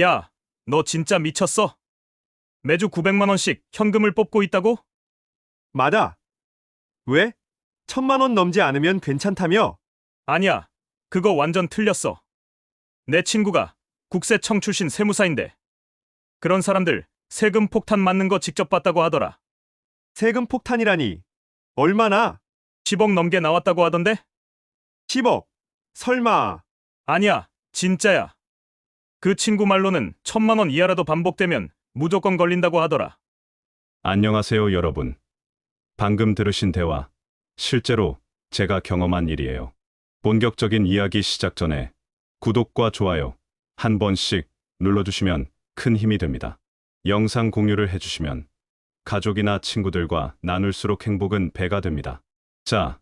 야, 너 진짜 미쳤어? 매주 900만 원씩 현금을 뽑고 있다고? 맞아. 왜? 천만 원 넘지 않으면 괜찮다며? 아니야. 그거 완전 틀렸어. 내 친구가 국세청 출신 세무사인데 그런 사람들 세금 폭탄 맞는 거 직접 봤다고 하더라. 세금 폭탄이라니. 얼마나? 10억 넘게 나왔다고 하던데? 10억. 설마. 아니야. 진짜야. 그 친구 말로는 천만 원 이하라도 반복되면 무조건 걸린다고 하더라. 안녕하세요, 여러분. 방금 들으신 대화, 실제로 제가 경험한 일이에요. 본격적인 이야기 시작 전에 구독과 좋아요 한 번씩 눌러주시면 큰 힘이 됩니다. 영상 공유를 해주시면 가족이나 친구들과 나눌수록 행복은 배가 됩니다. 자,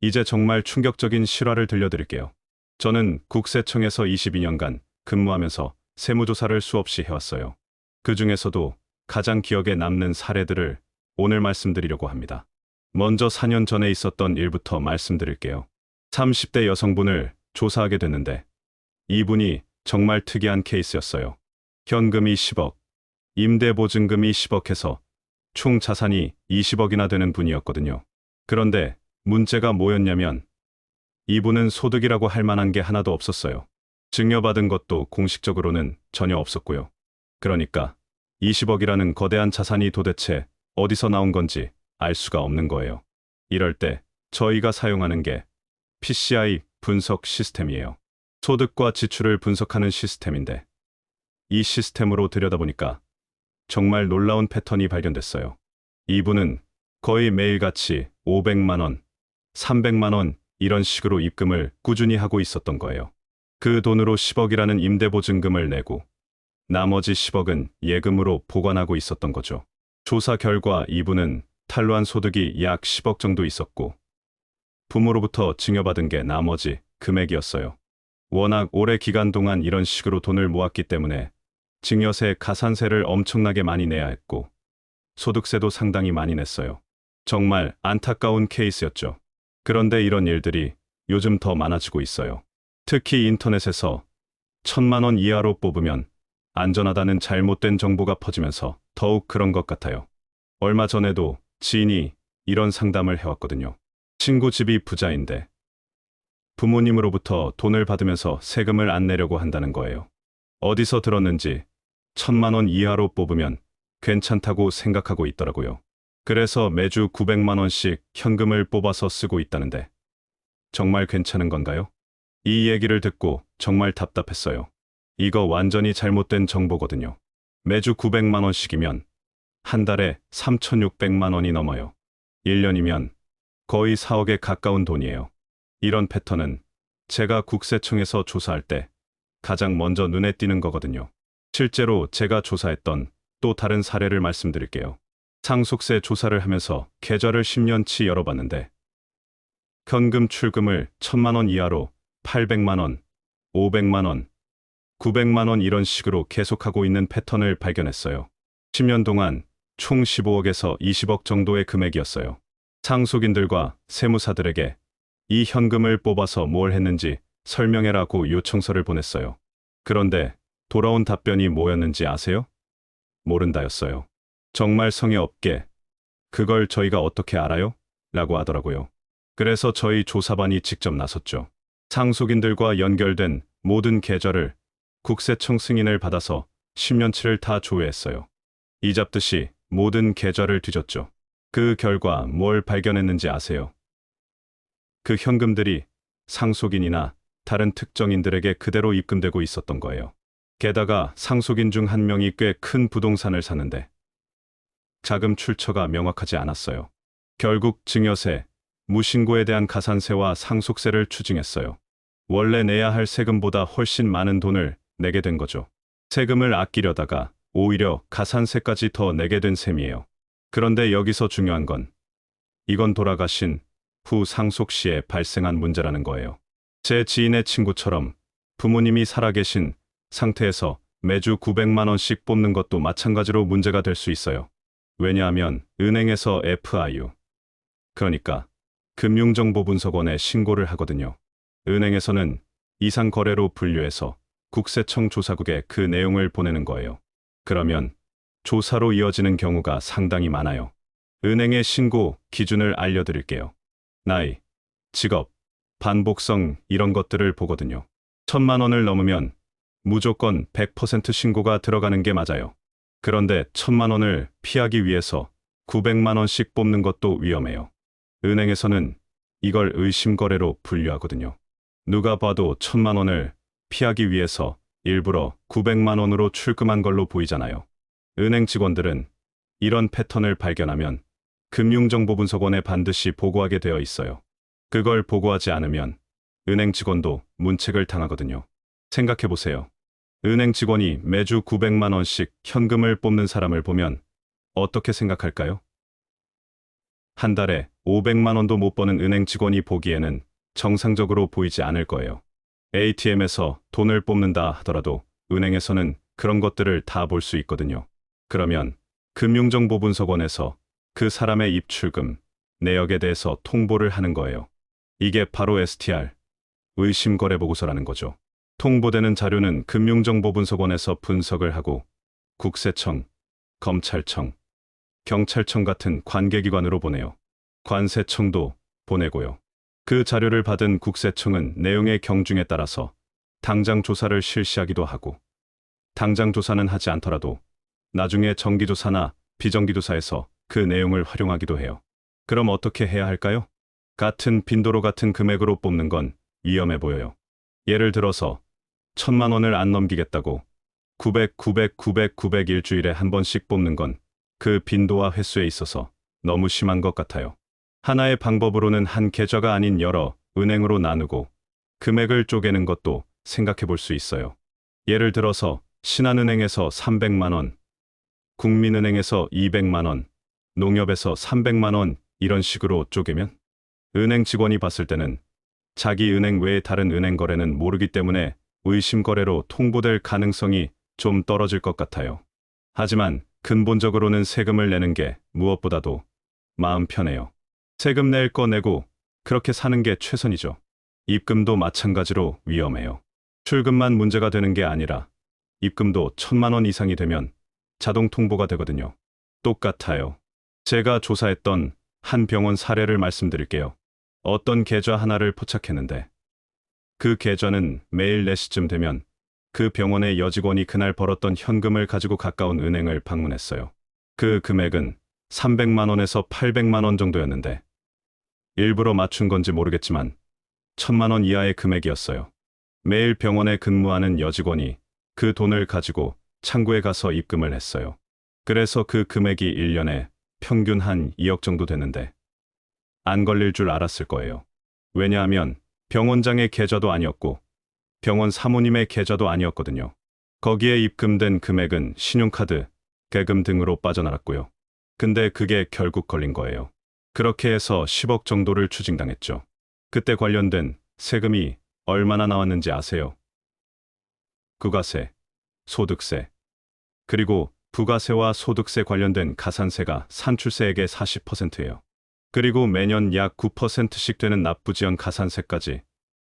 이제 정말 충격적인 실화를 들려드릴게요. 저는 국세청에서 22년간 근무하면서 세무조사를 수없이 해왔어요. 그 중에서도 가장 기억에 남는 사례들을 오늘 말씀드리려고 합니다. 먼저 4년 전에 있었던 일부터 말씀드릴게요. 30대 여성분을 조사하게 됐는데 이분이 정말 특이한 케이스였어요. 현금이 10억, 임대보증금이 10억 해서 총 자산이 20억이나 되는 분이었거든요. 그런데 문제가 뭐였냐면 이분은 소득이라고 할 만한 게 하나도 없었어요. 증여받은 것도 공식적으로는 전혀 없었고요. 그러니까 20억이라는 거대한 자산이 도대체 어디서 나온 건지 알 수가 없는 거예요. 이럴 때 저희가 사용하는 게 PCI 분석 시스템이에요. 소득과 지출을 분석하는 시스템인데 이 시스템으로 들여다보니까 정말 놀라운 패턴이 발견됐어요. 이분은 거의 매일같이 500만 원, 300만 원 이런 식으로 입금을 꾸준히 하고 있었던 거예요. 그 돈으로 10억이라는 임대보증금을 내고 나머지 10억은 예금으로 보관하고 있었던 거죠. 조사 결과 이분은 탈루한 소득이 약 10억 정도 있었고 부모로부터 증여받은 게 나머지 금액이었어요. 워낙 오래 기간 동안 이런 식으로 돈을 모았기 때문에 증여세, 가산세를 엄청나게 많이 내야 했고 소득세도 상당히 많이 냈어요. 정말 안타까운 케이스였죠. 그런데 이런 일들이 요즘 더 많아지고 있어요. 특히 인터넷에서 천만 원 이하로 뽑으면 안전하다는 잘못된 정보가 퍼지면서 더욱 그런 것 같아요. 얼마 전에도 지인이 이런 상담을 해왔거든요. 친구 집이 부자인데 부모님으로부터 돈을 받으면서 세금을 안 내려고 한다는 거예요. 어디서 들었는지 천만 원 이하로 뽑으면 괜찮다고 생각하고 있더라고요. 그래서 매주 900만 원씩 현금을 뽑아서 쓰고 있다는데 정말 괜찮은 건가요? 이 얘기를 듣고 정말 답답했어요. 이거 완전히 잘못된 정보거든요. 매주 900만 원씩이면 한 달에 3,600만 원이 넘어요. 1년이면 거의 4억에 가까운 돈이에요. 이런 패턴은 제가 국세청에서 조사할 때 가장 먼저 눈에 띄는 거거든요. 실제로 제가 조사했던 또 다른 사례를 말씀드릴게요. 상속세 조사를 하면서 계좌를 10년치 열어봤는데 현금 출금을 1000만 원 이하로 800만 원, 500만 원, 900만 원 이런 식으로 계속하고 있는 패턴을 발견했어요. 10년 동안 총 15억에서 20억 정도의 금액이었어요. 상속인들과 세무사들에게 이 현금을 뽑아서 뭘 했는지 설명해라고 요청서를 보냈어요. 그런데 돌아온 답변이 뭐였는지 아세요? 모른다였어요. 정말 성의 없게 그걸 저희가 어떻게 알아요? 라고 하더라고요. 그래서 저희 조사반이 직접 나섰죠. 상속인들과 연결된 모든 계좌를 국세청 승인을 받아서 10년치를 다 조회했어요. 이 잡듯이 모든 계좌를 뒤졌죠. 그 결과 뭘 발견했는지 아세요? 그 현금들이 상속인이나 다른 특정인들에게 그대로 입금되고 있었던 거예요. 게다가 상속인 중 한 명이 꽤 큰 부동산을 사는데 자금 출처가 명확하지 않았어요. 결국 증여세, 무신고에 대한 가산세와 상속세를 추징했어요. 원래 내야 할 세금보다 훨씬 많은 돈을 내게 된 거죠. 세금을 아끼려다가 오히려 가산세까지 더 내게 된 셈이에요. 그런데 여기서 중요한 건 이건 돌아가신 후 상속 시에 발생한 문제라는 거예요. 제 지인의 친구처럼 부모님이 살아계신 상태에서 매주 900만 원씩 뽑는 것도 마찬가지로 문제가 될 수 있어요. 왜냐하면 은행에서 FIU, 그러니까 금융정보분석원에 신고를 하거든요. 은행에서는 이상 거래로 분류해서 국세청 조사국에 그 내용을 보내는 거예요. 그러면 조사로 이어지는 경우가 상당히 많아요. 은행의 신고 기준을 알려드릴게요. 나이, 직업, 반복성 이런 것들을 보거든요. 천만 원을 넘으면 무조건 100% 신고가 들어가는 게 맞아요. 그런데 천만 원을 피하기 위해서 900만 원씩 뽑는 것도 위험해요. 은행에서는 이걸 의심거래로 분류하거든요. 누가 봐도 천만 원을 피하기 위해서 일부러 900만 원으로 출금한 걸로 보이잖아요. 은행 직원들은 이런 패턴을 발견하면 금융정보분석원에 반드시 보고하게 되어 있어요. 그걸 보고하지 않으면 은행 직원도 문책을 당하거든요. 생각해 보세요. 은행 직원이 매주 900만 원씩 현금을 뽑는 사람을 보면 어떻게 생각할까요? 한 달에 500만 원도 못 버는 은행 직원이 보기에는 정상적으로 보이지 않을 거예요. ATM에서 돈을 뽑는다 하더라도 은행에서는 그런 것들을 다 볼 수 있거든요. 그러면 금융정보분석원에서 그 사람의 입출금, 내역에 대해서 통보를 하는 거예요. 이게 바로 STR, 의심거래보고서라는 거죠. 통보되는 자료는 금융정보분석원에서 분석을 하고 국세청, 검찰청, 경찰청 같은 관계기관으로 보내요. 관세청도 보내고요. 그 자료를 받은 국세청은 내용의 경중에 따라서 당장 조사를 실시하기도 하고 당장 조사는 하지 않더라도 나중에 정기조사나 비정기조사에서 그 내용을 활용하기도 해요. 그럼 어떻게 해야 할까요? 같은 빈도로 같은 금액으로 뽑는 건 위험해 보여요. 예를 들어서 천만 원을 안 넘기겠다고 900, 900, 900, 900 일주일에 한 번씩 뽑는 건 그 빈도와 횟수에 있어서 너무 심한 것 같아요. 하나의 방법으로는 한 계좌가 아닌 여러 은행으로 나누고 금액을 쪼개는 것도 생각해 볼 수 있어요. 예를 들어서 신한은행에서 300만 원, 국민은행에서 200만 원, 농협에서 300만 원 이런 식으로 쪼개면 은행 직원이 봤을 때는 자기 은행 외의 다른 은행 거래는 모르기 때문에 의심 거래로 통보될 가능성이 좀 떨어질 것 같아요. 하지만 근본적으로는 세금을 내는 게 무엇보다도 마음 편해요. 세금 낼 거 내고 그렇게 사는 게 최선이죠. 입금도 마찬가지로 위험해요. 출금만 문제가 되는 게 아니라 입금도 천만 원 이상이 되면 자동 통보가 되거든요. 똑같아요. 제가 조사했던 한 병원 사례를 말씀드릴게요. 어떤 계좌 하나를 포착했는데 그 계좌는 매일 4시쯤 되면 그 병원의 여직원이 그날 벌었던 현금을 가지고 가까운 은행을 방문했어요. 그 금액은 300만 원에서 800만 원 정도였는데 일부러 맞춘 건지 모르겠지만 천만 원 이하의 금액이었어요. 매일 병원에 근무하는 여직원이 그 돈을 가지고 창구에 가서 입금을 했어요. 그래서 그 금액이 1년에 평균 한 2억 정도 되는데 안 걸릴 줄 알았을 거예요. 왜냐하면 병원장의 계좌도 아니었고 병원 사모님의 계좌도 아니었거든요. 거기에 입금된 금액은 신용카드, 개금 등으로 빠져나갔고요. 근데 그게 결국 걸린 거예요. 그렇게 해서 10억 정도를 추징당했죠. 그때 관련된 세금이 얼마나 나왔는지 아세요? 부가세, 소득세, 그리고 부가세와 소득세 관련된 가산세가 산출세액의 40%예요. 그리고 매년 약 9%씩 되는 납부지연 가산세까지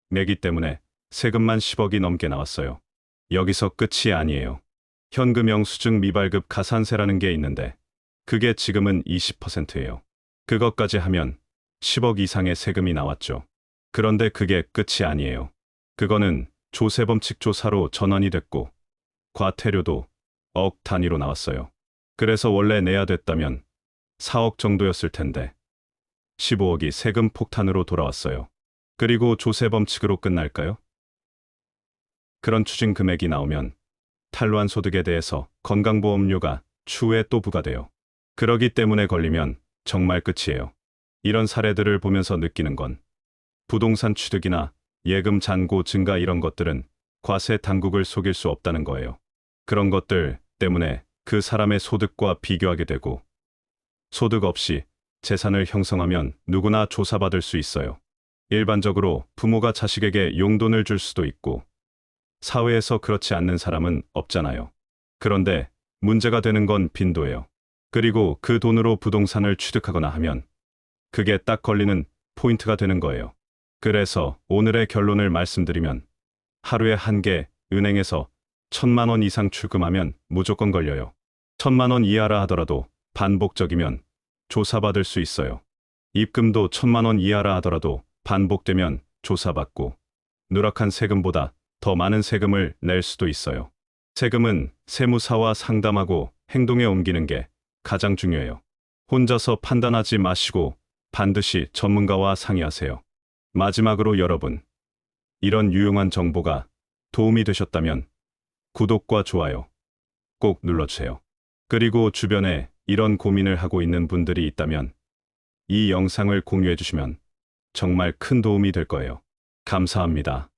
내기 때문에 세금만 10억이 넘게 나왔어요. 여기서 끝이 아니에요. 현금 영수증 미발급 가산세라는 게 있는데 그게 지금은 20%예요. 그것까지 하면 10억 이상의 세금이 나왔죠. 그런데 그게 끝이 아니에요. 그거는 조세범칙 조사로 전환이 됐고 과태료도 억 단위로 나왔어요. 그래서 원래 내야 됐다면 4억 정도였을 텐데 15억이 세금 폭탄으로 돌아왔어요. 그리고 조세범칙으로 끝날까요? 그런 추징 금액이 나오면 탈루한 소득에 대해서 건강보험료가 추후에 또 부과돼요. 그러기 때문에 걸리면 정말 끝이에요. 이런 사례들을 보면서 느끼는 건 부동산 취득이나 예금 잔고 증가 이런 것들은 과세 당국을 속일 수 없다는 거예요. 그런 것들 때문에 그 사람의 소득과 비교하게 되고 소득 없이 재산을 형성하면 누구나 조사받을 수 있어요. 일반적으로 부모가 자식에게 용돈을 줄 수도 있고 사회에서 그렇지 않는 사람은 없잖아요. 그런데 문제가 되는 건 빈도예요. 그리고 그 돈으로 부동산을 취득하거나 하면 그게 딱 걸리는 포인트가 되는 거예요. 그래서 오늘의 결론을 말씀드리면 하루에 한 개 은행에서 천만 원 이상 출금하면 무조건 걸려요. 천만 원 이하라 하더라도 반복적이면 조사받을 수 있어요. 입금도 천만 원 이하라 하더라도 반복되면 조사받고 누락한 세금보다 더 많은 세금을 낼 수도 있어요. 세금은 세무사와 상담하고 행동에 옮기는 게 가장 중요해요. 혼자서 판단하지 마시고 반드시 전문가와 상의하세요. 마지막으로 여러분, 이런 유용한 정보가 도움이 되셨다면 구독과 좋아요 꼭 눌러주세요. 그리고 주변에 이런 고민을 하고 있는 분들이 있다면 이 영상을 공유해 주시면 정말 큰 도움이 될 거예요. 감사합니다.